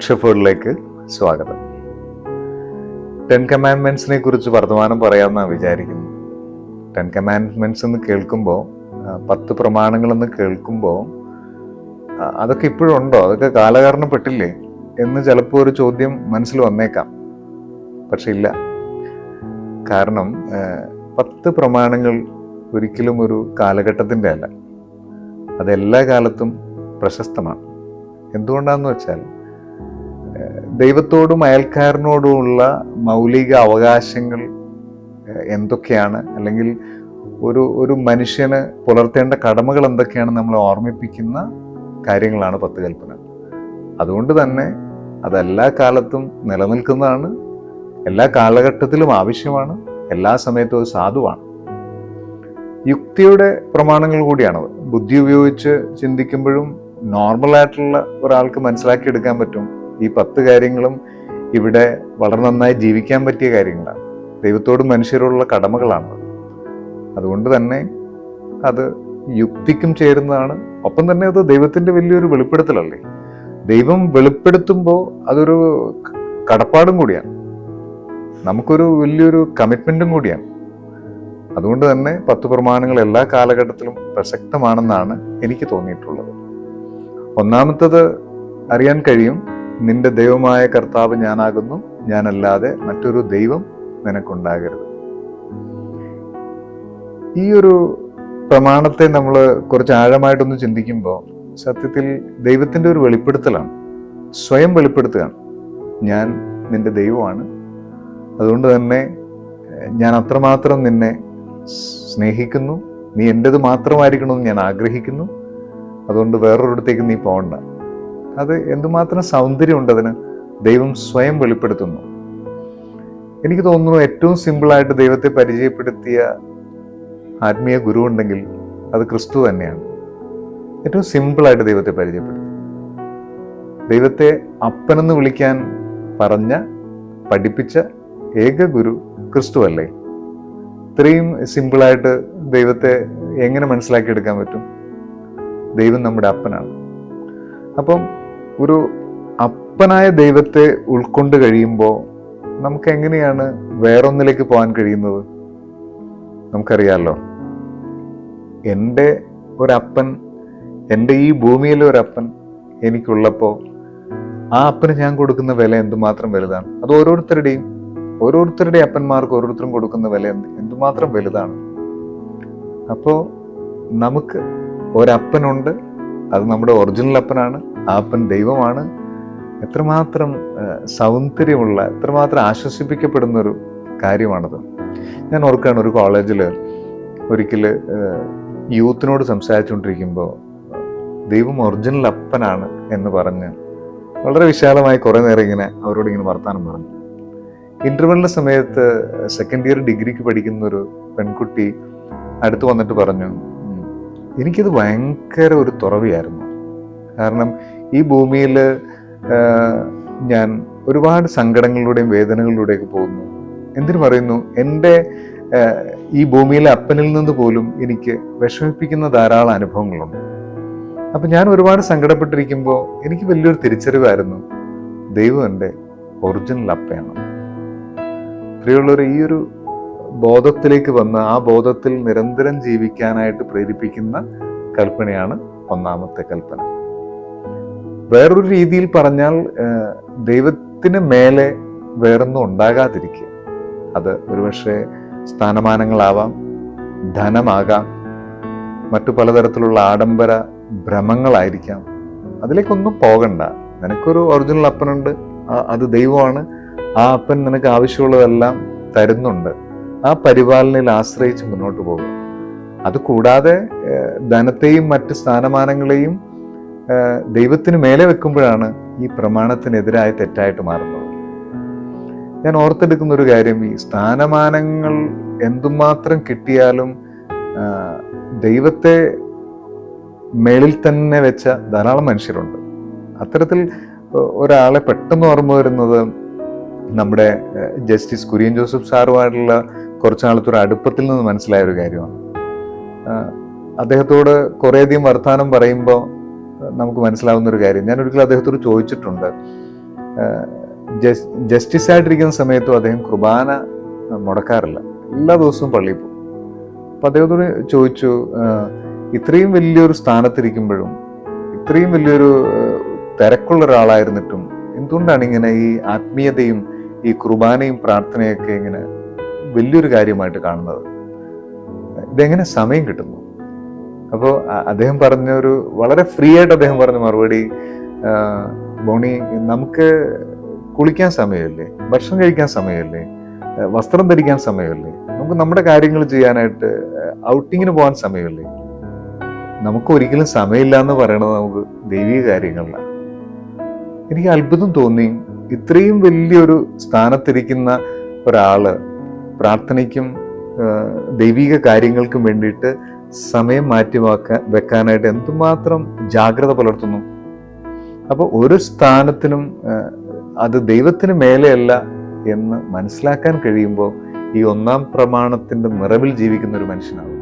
ഷെഫേർഡിലേക്ക് സ്വാഗതം. ടെൻ കമാൻഡ്മെന്റ്സിനെ കുറിച്ച് വർത്തമാനം പറയാമെന്നാണ് വിചാരിക്കുന്നു. ടെൻ കമാൻഡ്മെന്റ്സ് എന്ന് കേൾക്കുമ്പോൾ പത്ത് പ്രമാണങ്ങളെന്ന് കേൾക്കുമ്പോൾ അതൊക്കെ ഇപ്പോഴും ഉണ്ടോ? അതൊക്കെ കാലകാരണപ്പെട്ടില്ലേ? എന്ന് ചിലപ്പോൾ ഒരു ചോദ്യം മനസ്സിൽ വന്നേക്കാം. പക്ഷെ ഇല്ല. കാരണം പത്ത് പ്രമാണങ്ങൾ ഒരിക്കലും ഒരു കാലഘട്ടത്തിന്റെ അല്ല. അതെല്ലാ കാലത്തും പ്രശസ്തമാണ്. എന്തുകൊണ്ടാന്ന് വെച്ചാൽ ദൈവത്തോടും അയൽക്കാരനോടുമുള്ള മൗലിക അവകാശങ്ങൾ എന്തൊക്കെയാണ്? അല്ലെങ്കിൽ ഒരു ഒരു മനുഷ്യന് പുലർത്തേണ്ട കടമകൾ എന്തൊക്കെയാണ് നമ്മളെ ഓർമ്മിപ്പിക്കുന്ന കാര്യങ്ങളാണ് പത്ത് കൽപ്പന അതുകൊണ്ട് തന്നെ അതെല്ലാ കാലത്തും നിലനിൽക്കുന്നതാണ്. എല്ലാ കാലഘട്ടത്തിലും ആവശ്യമാണ്. എല്ലാ സമയത്തും അത് സാധുവാണ്. യുക്തിയുടെ പ്രമാണങ്ങൾ കൂടിയാണത്. ബുദ്ധി ഉപയോഗിച്ച് ചിന്തിക്കുമ്പോഴും നോർമൽ ആയിട്ടുള്ള ഒരാൾക്ക് മനസ്സിലാക്കിയെടുക്കാൻ പറ്റും. ഈ പത്ത് കാര്യങ്ങളും ഇവിടെ വളരെ നന്നായി ജീവിക്കാൻ പറ്റിയ കാര്യങ്ങളാണ്. ദൈവത്തോടും മനുഷ്യരോടുള്ള കടമകളാണ്. അതുകൊണ്ട് തന്നെ അത് യുക്തിക്കും ചേരുന്നതാണ്. ഒപ്പം തന്നെ അത് ദൈവത്തിന്റെ വലിയൊരു വെളിപ്പെടുത്തലല്ലേ? ദൈവം വെളിപ്പെടുത്തുമ്പോൾ അതൊരു കടപ്പാടും കൂടിയാണ്. നമുക്കൊരു വലിയൊരു കമ്മിറ്റ്മെന്റും കൂടിയാണ്. അതുകൊണ്ട് തന്നെ പത്ത് പ്രമാണങ്ങൾ എല്ലാ കാലഘട്ടത്തിലും പ്രസക്തമാണെന്നാണ് എനിക്ക് തോന്നിയിട്ടുള്ളത്. ഒന്നാമത്തത് അറിയാൻ കഴിയും. നിന്റെ ദൈവമായ കർത്താവ് ഞാനാകുന്നു. ഞാനല്ലാതെ മറ്റൊരു ദൈവം നിനക്കുണ്ടാകരുത്. ഈ ഒരു പ്രമാണത്തെ നമ്മൾ കുറച്ച് ആഴമായിട്ടൊന്ന് ചിന്തിക്കുമ്പോൾ സത്യത്തിൽ ദൈവത്തിന്റെ ഒരു വെളിപ്പെടുത്തലാണ്. സ്വയം വെളിപ്പെടുത്തുകയാണ്. ഞാൻ നിന്റെ ദൈവമാണ്. അതുകൊണ്ട് തന്നെ ഞാൻ അത്രമാത്രം നിന്നെ സ്നേഹിക്കുന്നു. നീ എന്റെത് മാത്രമായിരിക്കണമെന്ന് ഞാൻ ആഗ്രഹിക്കുന്നു. അതുകൊണ്ട് വേറൊരിടത്തേക്ക് നീ പോകണ്ട. അത് എന്തുമാത്രം സൗന്ദര്യമുണ്ട് അതിന് ദൈവം സ്വയം വെളിപ്പെടുത്തുന്നു. എനിക്ക് തോന്നുന്നു ഏറ്റവും സിമ്പിളായിട്ട് ദൈവത്തെ പരിചയപ്പെടുത്തിയ ആത്മീയ ഗുരു ഉണ്ടെങ്കിൽ അത് ക്രിസ്തു തന്നെയാണ്. ഏറ്റവും സിമ്പിളായിട്ട് ദൈവത്തെ പരിചയപ്പെടുത്തി. ദൈവത്തെ അപ്പനെന്ന് വിളിക്കാൻ പറഞ്ഞ പഠിപ്പിച്ച ഏക ഗുരു ക്രിസ്തു അല്ലേ? ഇത്രയും സിമ്പിളായിട്ട് ദൈവത്തെ എങ്ങനെ മനസ്സിലാക്കിയെടുക്കാൻ പറ്റും? ദൈവം നമ്മുടെ അപ്പനാണ്. അപ്പം ഒരു അപ്പനായ ദൈവത്തെ ഉൾക്കൊണ്ട് കഴിയുമ്പോൾ നമുക്ക് എങ്ങനെയാണ് വേറൊന്നിലേക്ക് പോകാൻ കഴിയുന്നത്? നമുക്കറിയാമല്ലോ എന്റെ ഒരപ്പൻ എന്റെ ഈ ഭൂമിയിലെ ഒരപ്പൻ എനിക്കുള്ളപ്പോൾ ആ അപ്പന് ഞാൻ കൊടുക്കുന്ന വില എന്തുമാത്രം വലുതാണ്? അത് ഓരോരുത്തരുടെയും ഓരോരുത്തരുടെ അപ്പന്മാർക്ക് ഓരോരുത്തരും കൊടുക്കുന്ന വില എന്ത് എന്തുമാത്രം വലുതാണ്? അപ്പോൾ നമുക്ക് ഒരപ്പനുണ്ട് അത് നമ്മുടെ ഒറിജിനൽ അപ്പനാണ്. അപ്പൻ ദൈവമാണ്. എത്രമാത്രം സൗന്ദര്യമുള്ള എത്രമാത്രം ആശ്വസിപ്പിക്കപ്പെടുന്ന ഒരു കാര്യമാണത്. ഞാൻ ഓർക്കുകയാണ് ഒരു കോളേജിൽ ഒരിക്കൽ യൂത്തിനോട് സംസാരിച്ചുകൊണ്ടിരിക്കുമ്പോൾ ദൈവം ഒറിജിനൽ അപ്പനാണ് എന്ന് പറഞ്ഞ് വളരെ വിശാലമായി കുറേ നേരം ഇങ്ങനെ അവരോട് ഇങ്ങനെ വർത്താനം പറഞ്ഞു. ഇന്റർവെല്ലിന്റെ സമയത്ത് സെക്കൻഡ് ഇയർ ഡിഗ്രിക്ക് പഠിക്കുന്ന ഒരു പെൺകുട്ടി അടുത്ത് വന്നിട്ട് പറഞ്ഞു എനിക്കിത് ഭയങ്കര ഒരു തുറവിയായിരുന്നു. കാരണം ഈ ഭൂമിയിൽ ഞാൻ ഒരുപാട് സങ്കടങ്ങളിലൂടെയും വേദനകളിലൂടെയൊക്കെ പോകുന്നു. എന്തിനു പറയുന്നു? എന്റെ ഈ ഭൂമിയിലെ അപ്പനിൽ നിന്ന് പോലും എനിക്ക് വിഷമിപ്പിക്കുന്ന ധാരാളം അനുഭവങ്ങളുണ്ട്. അപ്പം ഞാൻ ഒരുപാട് സങ്കടപ്പെട്ടിരിക്കുമ്പോൾ എനിക്ക് വലിയൊരു തിരിച്ചറിവായിരുന്നു. ദൈവം എന്റെ ഒറിജിനൽ അപ്പയാണ്. പ്രിയമുള്ളവർ ഈ ഒരു ബോധത്തിലേക്ക് വന്ന് ആ ബോധത്തിൽ നിരന്തരം ജീവിക്കാനായിട്ട് പ്രേരിപ്പിക്കുന്ന കൽപ്പനയാണ് ഒന്നാമത്തെ കൽപ്പന. വേറൊരു രീതിയിൽ പറഞ്ഞാൽ ദൈവത്തിന് മേലെ വേറൊന്നും ഉണ്ടാകാതിരിക്കുക. അത് ഒരുപക്ഷെ സ്ഥാനമാനങ്ങളാവാം ധനമാകാം മറ്റു പലതരത്തിലുള്ള ആഡംബര ഭ്രമങ്ങളായിരിക്കാം. അതിലേക്കൊന്നും പോകണ്ട. നിനക്കൊരു ഒറിജിനൽ അപ്പനുണ്ട് അത് ദൈവമാണ്. ആ അപ്പൻ നിനക്ക് ആവശ്യമുള്ളതെല്ലാം തരുന്നുണ്ട്. ആ പരിപാലനയിൽ ആശ്രയിച്ച് മുന്നോട്ട് പോകും അതുകൂടാതെ ധനത്തെയും മറ്റ് സ്ഥാനമാനങ്ങളെയും ദൈവത്തിന് മേലെ വെക്കുമ്പോഴാണ് ഈ പ്രമാണത്തിനെതിരായ തെറ്റായിട്ട് മാറുന്നത്. ഞാൻ ഓർത്തെടുക്കുന്ന ഒരു കാര്യം ഈ സ്ഥാനമാനങ്ങൾ എന്തുമാത്രം കിട്ടിയാലും ദൈവത്തെ മേളിൽ തന്നെ വെച്ച ധാരാളം മനുഷ്യരുണ്ട്. അത്തരത്തിൽ ഒരാളെ പെട്ടെന്ന് ഓർമ്മ വരുന്നത് നമ്മുടെ ജസ്റ്റിസ് കുര്യൻ ജോസഫ് സാറുമായിട്ടുള്ള കുറച്ച് നാളത്തെ ഒരു അടുപ്പത്തിൽ നിന്ന് മനസ്സിലായ ഒരു കാര്യമാണ്. അദ്ദേഹത്തോട് കുറേയധികം വർത്തമാനം പറയുമ്പോൾ നമുക്ക് മനസ്സിലാവുന്ന ഒരു കാര്യം. ഞാൻ ഒരിക്കലും അദ്ദേഹത്തോട് ചോദിച്ചിട്ടുണ്ട്. ജസ്റ്റിസ് ആയിട്ടിരിക്കുന്ന സമയത്തും അദ്ദേഹം കുർബാന മുടക്കാറില്ല. എല്ലാ ദിവസവും പള്ളിയിൽ പോകും. അപ്പം അദ്ദേഹത്തോട് ചോദിച്ചു ഇത്രയും വലിയൊരു സ്ഥാനത്തിരിക്കുമ്പോഴും ഇത്രയും വലിയൊരു തിരക്കുള്ള ഒരാളായിരുന്നിട്ടും എന്തുകൊണ്ടാണ് ഇങ്ങനെ ഈ ആത്മീയതയും ഈ കുർബാനയും പ്രാർത്ഥനയൊക്കെ ഇങ്ങനെ വലിയൊരു കാര്യമായിട്ട് കാണുന്നത്? ഇതെങ്ങനെ സമയം കിട്ടുന്നു? അപ്പോൾ അദ്ദേഹം പറഞ്ഞ ഒരു വളരെ ഫ്രീ ആയിട്ട് അദ്ദേഹം പറഞ്ഞ മറുപടി ബോണി നമുക്ക് കുളിക്കാൻ സമയമില്ലേ? ഭക്ഷണം കഴിക്കാൻ സമയമില്ലേ? വസ്ത്രം ധരിക്കാൻ സമയമില്ലേ? നമുക്ക് നമ്മുടെ കാര്യങ്ങൾ ചെയ്യാനായിട്ട് ഔട്ടിങ്ങിന് പോകാൻ സമയമില്ലേ? നമുക്ക് ഒരിക്കലും സമയമില്ല എന്ന് പറയണത് നമുക്ക് ദൈവിക കാര്യങ്ങളിലാണ് എനിക്ക് അത്ഭുതം തോന്നി. ഇത്രയും വലിയൊരു സ്ഥാനത്തിരിക്കുന്ന ഒരാൾ പ്രാർത്ഥനയ്ക്കും ദൈവിക കാര്യങ്ങൾക്കും വേണ്ടിയിട്ട് സമയം മാറ്റി വെക്കാൻ വെക്കാനായിട്ട് എന്തുമാത്രം ജാഗ്രത പുലർത്തുന്നു. അപ്പോൾ ഒരു സ്ഥാനത്തിനും അത് ദൈവത്തിന് മേലെയല്ല എന്ന് മനസ്സിലാക്കാൻ കഴിയുമ്പോൾ ഈ ഒന്നാം പ്രമാണത്തിന്റെ നിറവിൽ ജീവിക്കുന്ന ഒരു മനുഷ്യനാവും.